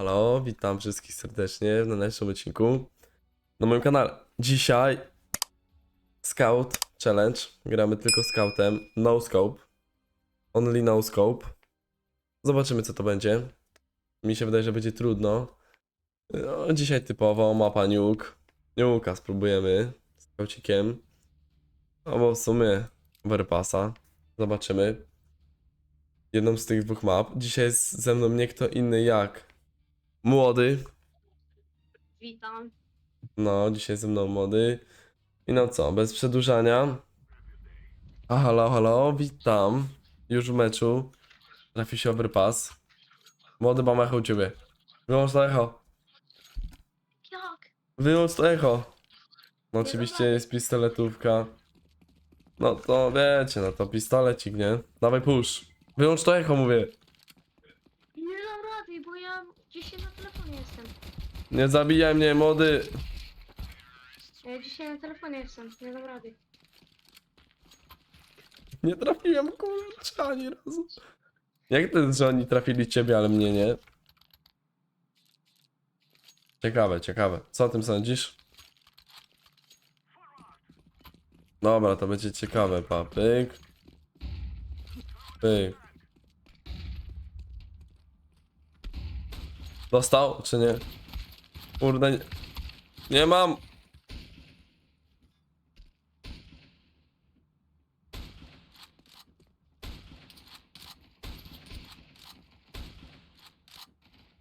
halo, witam wszystkich serdecznie na naszym odcinku na moim kanale. Dzisiaj Scout Challenge. Gramy tylko Scoutem, no scope. Only no scope. Zobaczymy co to będzie. Mi się wydaje, że będzie trudno. No, dzisiaj typowo mapa nuke. Nuka spróbujemy z Scoucikiem. Albo w sumie Overpassa. Zobaczymy jedną z tych dwóch map. Dzisiaj jest ze mną nie kto inny jak młody. Witam. No, dzisiaj ze mną młody. I no co, bez przedłużania. A halo, halo, witam. Już w meczu. Trafi się overpass. Młody mam echo u ciebie. Wyłącz to echo. Jak? Wyłącz to echo. No oczywiście jest pistoletówka. No to wiecie, no to pistolecik, nie? Dawaj push. Wyłącz to echo, mówię. Nie dam rady, bo ja dzisiaj na telefonie jestem. Nie zabijaj mnie, młody. Ja dzisiaj na telefonie jestem, nie dam rady. Nie trafiłem, kurczę, ani razu. Jak to, że oni trafili ciebie, ale mnie nie? Ciekawe, ciekawe. Co o tym sądzisz? Dobra, to będzie ciekawe, pa. Pyk. Pyk. Dostał, czy nie? Kurde, nie, nie mam.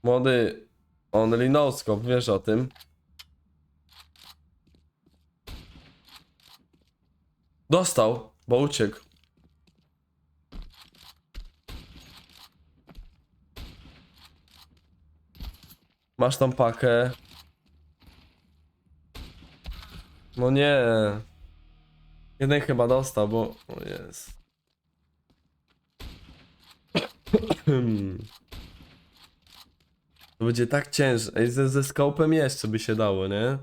Młody, only no scope, wiesz o tym. Dostał, bo uciekł. Masz tam pakę. No nie. Jeden chyba dostał, bo... O jest. To będzie tak ciężko. Ej, ze, ze skopem jeszcze by się dało, nie?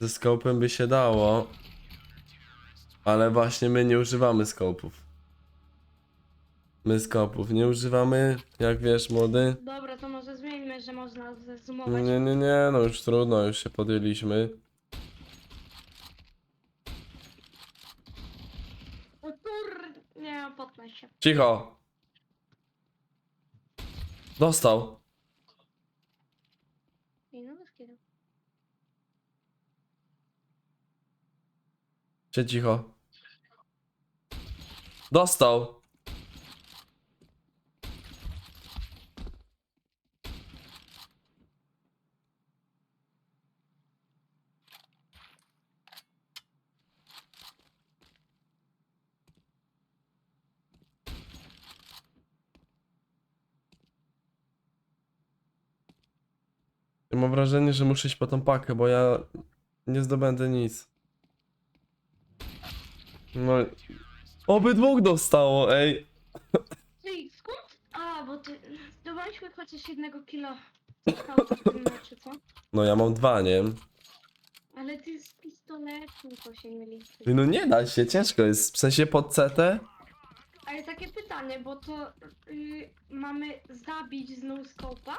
Ze skopem by się dało. Ale właśnie my nie używamy skopów. My skopów nie używamy, jak wiesz, młody. Dobra, to może zmieńmy, że można zezumować. nie, nie, nie, no już trudno, już się podjęliśmy. O kur... Potnę się. Cicho! Dostał. I no bez kiedy. Cię cicho. Dostał. Wrażenie, że muszę iść po tą pakę, bo ja nie zdobędę nic. No. Obydwóch dostało, ej. Ej, skąd? A, bo ty... Zdobaliśmy chociaż jednego kilo skauta w tym meczu, co? No ja mam dwa, nie? Ale ty z pistoletu to się. Ej, No nie da się, ciężko jest. W sensie pod CT? Ale takie pytanie, bo to y, mamy zabić z no-scope'a?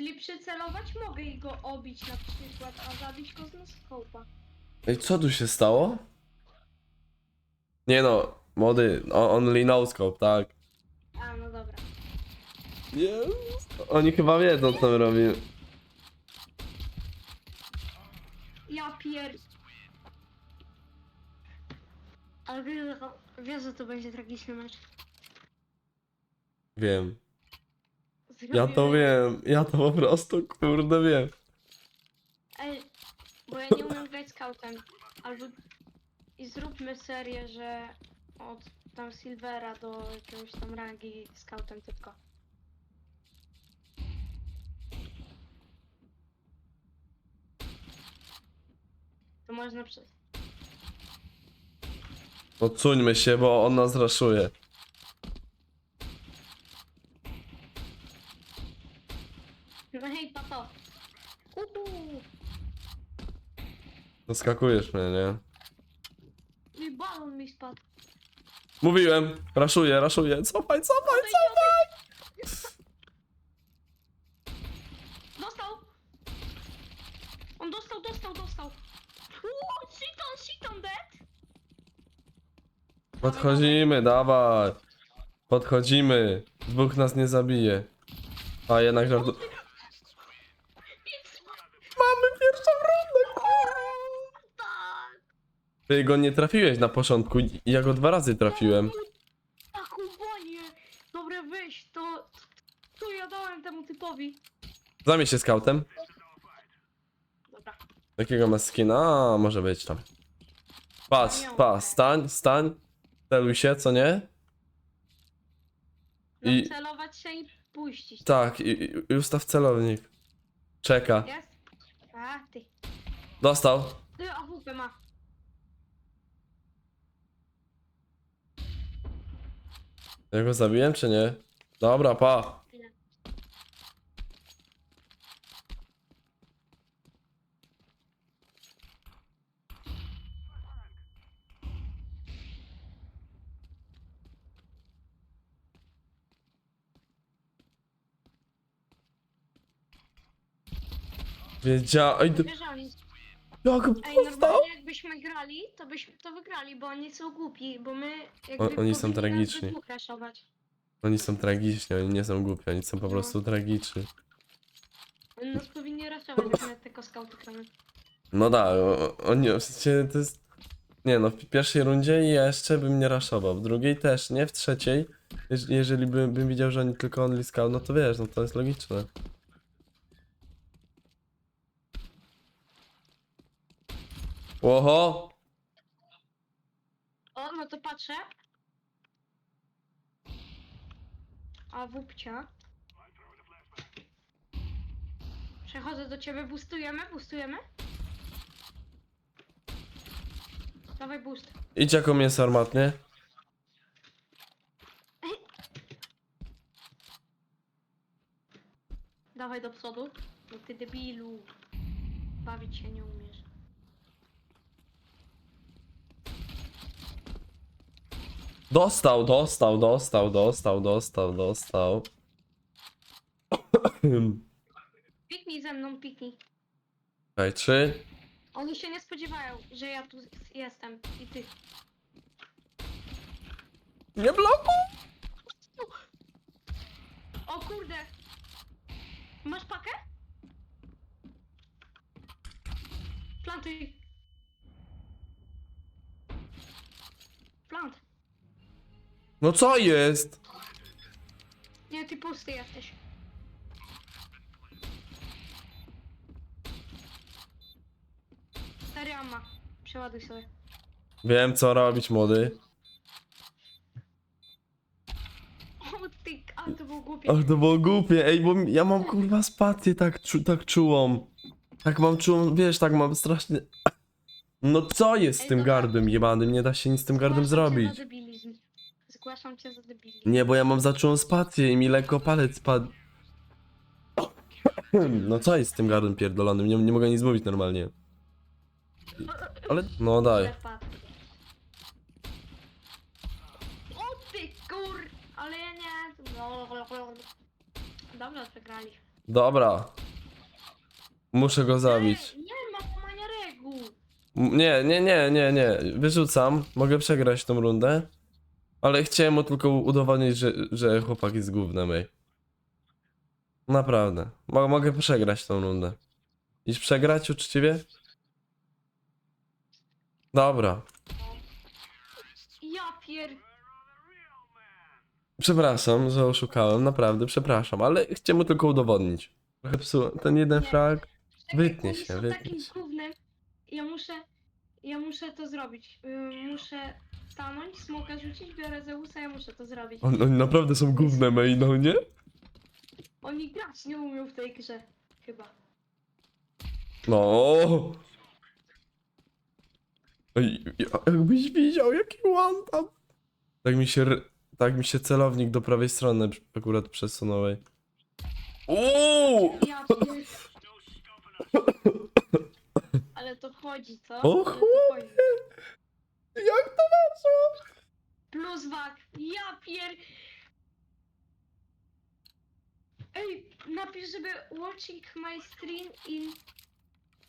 Czyli przycelować mogę i go obić na przykład, a zabić go z no-scope'a. Ej, co tu się stało? Nie no, młody, o- only no scope, tak. A, no dobra. Nie, oni chyba wiedzą co robimy. Ja pier... Ale wiesz, że to, wiesz, że to będzie tragiczny mecz. Wiem, ja to wiem, ja to po prostu kurde wiem. Ej, bo ja nie umiem grać scoutem. Albo... I zróbmy serię, że od tam Silvera do jakiegoś tam rangi scoutem tylko. To można przez... Odsuńmy się, bo on nas raszuje. Zaskakujesz mnie, nie? I balon mi spadł. Mówiłem, raszuję, raszuję. Cofaj, cofaj, Odejdź, cofaj! Dostał! On dostał, dostał, dostał! Uuu, shit on, shit on, dead! Podchodzimy, dawaj. Podchodzimy. Dwóch nas nie zabije. A jednak żartu... Ty go nie trafiłeś na początku. Ja go dwa razy trafiłem. Taką bonię. Dobra, weź, to... To ja dałem temu typowi. Zamień się skautem. Dobra. Jakiego ma skina? A, może być tam. Patrz, patrz, stań, stań. Celuj się, co nie? No, I- celować się i puścić. Tak, i, i, i ustaw celownik. Czeka. Jest? A, ty. Dostał. Ty, AWP ma. Ja go zabiłem, czy nie? Dobra, pa. Wiedziałem. Jak Ej, dostał? normalnie jakbyśmy grali, to byśmy to wygrali, bo oni są głupi, bo my jakby O- oni są powinni nas tragiczni. we dwóch raszować. Oni są tragiczni, oni nie są głupi, oni są po No. prostu tragiczni. Oni nas powinni raszować, jak my tylko skauty gramy. No da, o- oni w sensie to jest... Nie no, w pierwszej rundzie jeszcze bym nie raszował, w drugiej też, nie? W trzeciej, jeż- jeżeli bym, bym widział, że oni tylko only scout, no to wiesz, no to jest logiczne. Oho! O, no to patrzę. A wupcia. Przechodzę do ciebie, boostujemy, boostujemy. Dawaj boost. Idź jako mięso armatnie. Dawaj do przodu. No ty debilu. Bawić się nie umiesz. Dostał, dostał, dostał, dostał, dostał, dostał. Piknij ze mną, piknij. Okej, trzy. Oni się nie spodziewają, że ja tu jestem i ty. Nie blokuj! O kurde! Masz pakę? Plantuj. Plant. No co jest? Nie, ty pusty jesteś. Stary amma. Przeładuj sobie. Wiem co robić, młody. O ty, to było głupie. Ale to było głupie, ej, bo ja mam kurwa spację tak, czu, tak czułą. Tak mam czułą, wiesz, tak mam strasznie... No co jest z tym gardem jebanym? Nie da się nic z tym gardem zrobić. Zgłaszam cię za debilizm. Nie, bo ja mam zacząłem spację i mi lekko palec spadł. No co jest z tym gardem pierdolonym? Nie, nie mogę nic mówić normalnie. Ale... No daj. O ty kur... Ale ja nie... No, Dobra, przegrali. Dobra. Muszę go zabić. Nie, nie ma łamania reguł. M- Nie, nie, nie, nie, nie. Wyrzucam. Mogę przegrać tą rundę. Ale chciałem mu tylko udowodnić, że, że chłopak jest gównem, ej. Naprawdę. Mo mogę przegrać tą rundę. Iść przegrać uczciwie? Dobra. Ja pier... Przepraszam, że oszukałem, naprawdę, przepraszam, ale chciałem mu tylko udowodnić. Trochę psułem. Ten jeden frag. Wytnie się, wytnie takim się. gównem. Ja muszę... Ja muszę to zrobić. Ym, muszę stanąć, smoka rzucić, biorę Zeusa, ja muszę to zrobić. On, oni naprawdę są gównem, ej, no nie? Oni grać nie umią w tej grze. Chyba. No. Ej, ja- jakbyś widział, jaki one tam. Tak mi się, r- tak mi się celownik do prawej strony akurat przesunął. ej. Uuu! Ja pier... Wchodzi, co? O, to. Jak to weszło? Plus wak. Ja pier... Ej, napisz, żeby watching my stream in...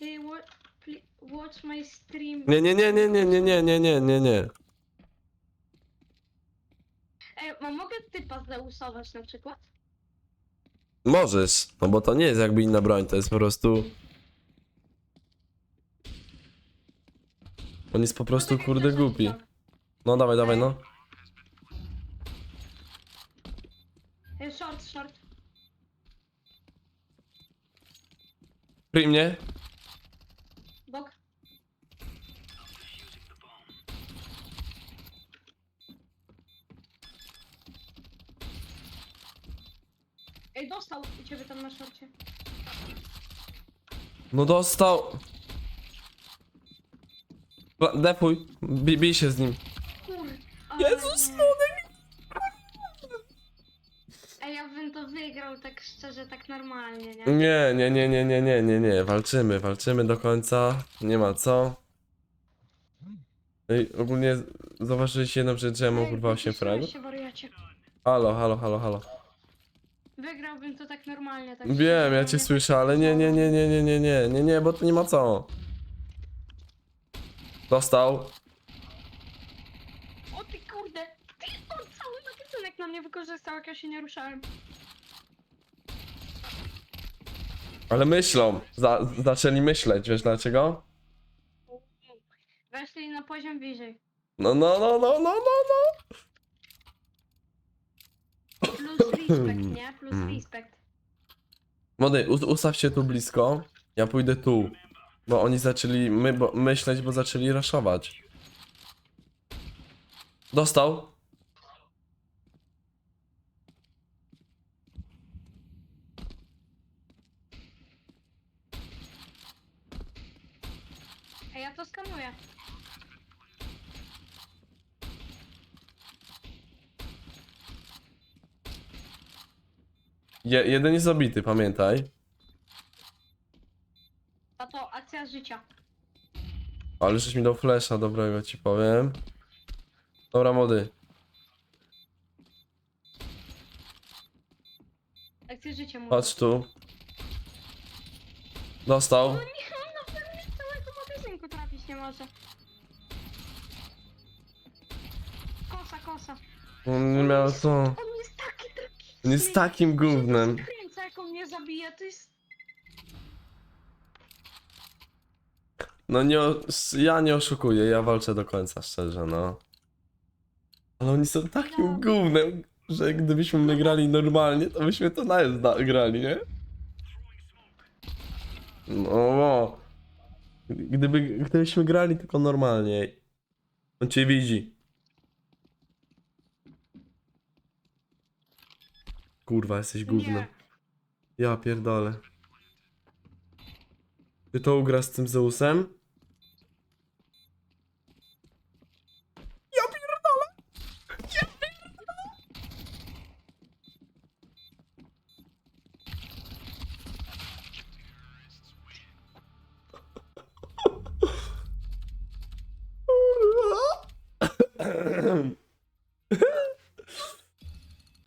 y, wa- pli- watch my stream. Nie, nie, nie, nie, nie, nie, nie, nie, nie, nie, nie. Ej, a mogę typa zausować na przykład? Możesz, no bo to nie jest jakby inna broń, to jest po prostu... On jest po prostu kurde głupi. No dawaj, dawaj, no. Short, short. Mnie. Bok. Ej, dostał u ciebie tam na szorcie. No dostał. Pla- Defuj, bij, bij się z nim. Kur... Jezus, no Ej, ja bym to wygrał tak szczerze, tak normalnie, nie? Nie, nie, nie, nie, nie, nie, nie, nie. Walczymy, walczymy do końca. Nie ma co. Ej, ogólnie zauważyliście jedną rzecz, że ja mam Ej, kurwa 8 wyciszyłeś fragów? się, wariacie. Halo, halo, halo, halo. Wygrałbym to tak normalnie, tak Wiem, szczerze, ja nie cię tak słyszę, ale nie, nie, nie, nie, nie, nie, nie, nie, nie, bo to nie ma co. Dostał. O ty kurde! Ty, on cały magazynek na mnie wykorzystał, jak ja się nie ruszałem. Ale myślą. Za, zaczęli myśleć, wiesz dlaczego? Weszli na poziom wyżej. No, no, no, no, no, no, no. Plus respekt, nie? Plus Mm. respekt. Młody, us- ustaw się tu blisko. Ja pójdę tu. Bo oni zaczęli my, bo, myśleć, bo zaczęli raszować. Dostał. Ej, ja to skanuję. Je, jeden jest zabity, pamiętaj. A to akcja życia. Ale żeś mi dał flesza dobrego, ci powiem. Dobra, życia mówię. Patrz tu. Dostał. No pewno całego magazynku trafić nie może. Kosa, kosa. On nie miał co. On jest taki tragiczny. On jest takim gównem. Kręca, jak on mnie zabija, to jest... No nie, o- ja nie oszukuję, ja walczę do końca, szczerze, no. Ale oni są takim gównem, że gdybyśmy my grali normalnie, to byśmy to nawet da- grali, nie? No, no. Gdyby, gdybyśmy grali tylko normalnie. On cię widzi. Kurwa, jesteś gównem. Ja pierdolę. Ty to ugrasz z tym Zeusem?